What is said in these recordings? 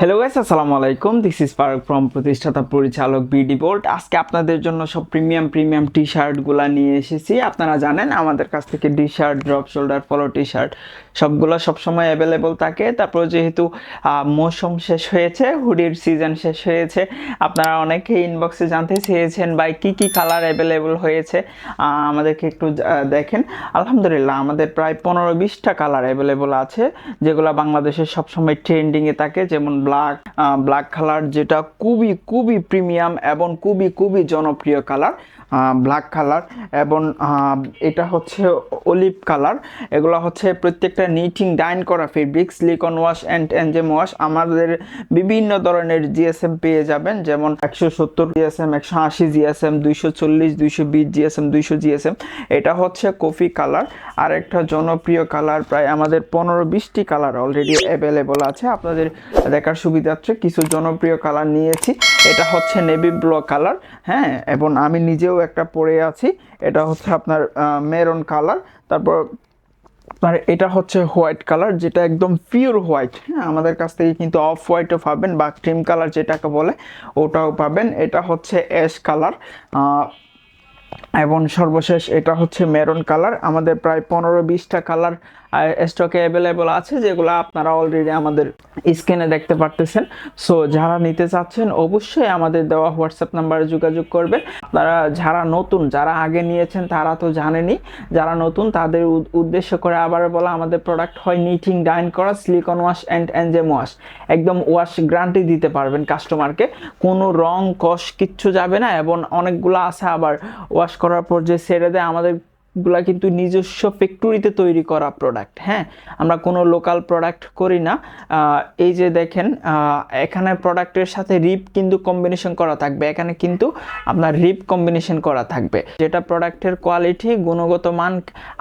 Hello guys আসসালামু আলাইকুম। This is Faruk from প্রতিষ্ঠাতা পরিচালক বিডি বোল্ট আজকে আপনাদের জন্য সব প্রিমিয়াম প্রিমিয়াম টি শার্টগুলো নিয়ে এসেছি। আপনারা জানেন, আমাদের কাছ থেকে টি শার্ট ড্রপ শোল্ডার ফলো টি শার্ট সবগুলো সবসময় অ্যাভেলেবল থাকে। তারপর যেহেতু মৌসুম শেষ হয়েছে হুডির সিজন শেষ হয়েছে, আপনারা অনেকে ইনবক্সে জানতে চেয়েছেন ভাই, কী কী কালার অ্যাভেলেবল হয়েছে? আমাদেরকে একটু দেখেন। আলহামদুলিল্লাহ, আমাদের প্রায় পনেরো বিশটা কালার অ্যাভেলেবল আছে, যেগুলো বাংলাদেশের সবসময় ট্রেন্ডিংয়ে থাকে। যেমন ব্ল্যাক ব্ল্যাক কালার যেটা খুবই খুবই প্রিমিয়াম এবং খুবই খুবই জনপ্রিয় কালার ব্ল্যাক কালার এবং এটা হচ্ছে অলিভ কালার এগুলো হচ্ছে প্রত্যেকটা নিটিং ডাইন করা fabric silicon wash and enzyme wash আমাদের বিভিন্ন ধরনের জিএসএম পেয়ে যাবেন, যেমন একশো সত্তর জিএসএম একশো আশি জিএসএম দুইশো চল্লিশ, দুইশো বিশ জিএসএম দুইশো জিএসএম এটা হচ্ছে কফি কালার আর একটা জনপ্রিয় কালার প্রায় আমাদের পনেরো বিশটি কালার অলরেডি অ্যাভেলেবল আছে। আপনাদের দেখার সুবিধার্থে কিছু জনপ্রিয় কালার নিয়েছি। এটা হচ্ছে নেভি ব্লু কালার হ্যাঁ? এবং আমি নিজেও একটা পরে আছি। এটা হচ্ছে আপনার মেরন কালার তারপর আপনার এটা হচ্ছে হোয়াইট কালার যেটা একদম পিওর হোয়াইট হ্যাঁ? আমাদের কাছ থেকে কিন্তু অফ হোয়াইটও পাবেন, বা ক্রিম কালার যেটাকে বলে, ওটাও পাবেন। এটা হচ্ছে অ্যাশ কালার এবং সর্বশেষ এটা হচ্ছে মেরুন কালার আমাদের প্রায় পনেরো বিশটা কালার স্টকে অ্যাভেলেবল আছে যেগুলো আপনারা অলরেডি আমাদের স্ক্রিনে দেখতে পারতেছেন। সো যারা নিতে চাচ্ছেন অবশ্যই আমাদের দেওয়া হোয়াটসঅ্যাপ নাম্বারে যোগাযোগ করবেন। আপনারা যারা নতুন, যারা আগে নিয়েছেন তারা তো জানেনই। যারা নতুন, তাদের উদ্দেশ্য করে আবার বলা, আমাদের প্রোডাক্ট হয় নিটিং ডাইন করা silicon wash and enzyme wash একদম ওয়াশ গ্যারান্টি দিতে পারবেন কাস্টমারকে কোনো রং, কষ, কিচ্ছু যাবে না এবং অনেকগুলো আছে আবার। ওয়াশ করার পর যে সেরে দেয়, আমাদের গুলা কিন্তু নিজস্ব ফ্যাক্টরিতে তৈরি করা প্রোডাক্ট হ্যাঁ? আমরা কোনো লোকাল প্রোডাক্ট করি না। এই যে দেখেন এখানে প্রোডাক্টের সাথে রিপ কিন্তু কম্বিনেশন করা থাকবে। এখানে কিন্তু আপনার রিপ কম্বিনেশন করা থাকবে। যেটা প্রোডাক্টের কোয়ালিটি গুণগত মান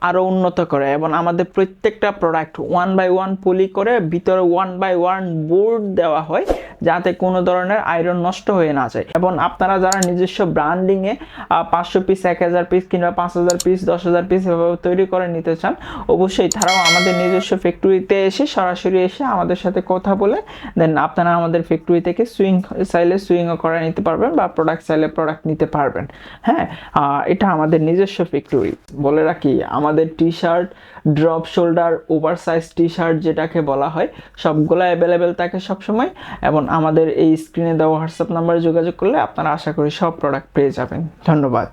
আরও উন্নত করে। এবং আমাদের প্রত্যেকটা product one by one poly করে, ভিতরে ওয়ান বাই ওয়ান বোর্ড দেওয়া হয়। যাতে কোনো ধরনের আয়রন নষ্ট হয়ে না যায়। এবং আপনারা যারা নিজস্ব ব্র্যান্ডিংয়ে পাঁচশো পিস এক হাজার পিস কিংবা পাঁচ হাজার পিস দশ হাজার পিস এভাবে তৈরি করে নিতে চান, অবশ্যই তারাও আমাদের নিজস্ব ফ্যাক্টরিতে এসে সরাসরি এসে আমাদের সাথে কথা বলে দেন আপনারা আমাদের ফ্যাক্টরি থেকে সুইং চাইলে সুইংও করে নিতে পারবেন বা প্রোডাক্ট চাইলে প্রোডাক্ট নিতে পারবেন। হ্যাঁ এটা আমাদের নিজস্ব ফ্যাক্টরি বলে রাখি, আমাদের T shirt drop shoulder over size T shirt যেটাকে বলা হয়, সবগুলো অ্যাভেলেবেল থাকে সবসময়। এবং আমাদের এই স্ক্রিনে দেওয়া হোয়াটসঅ্যাপ নাম্বারে যোগাযোগ করলে আপনারা আশা করি সব প্রোডাক্ট পেয়ে যাবেন। ধন্যবাদ।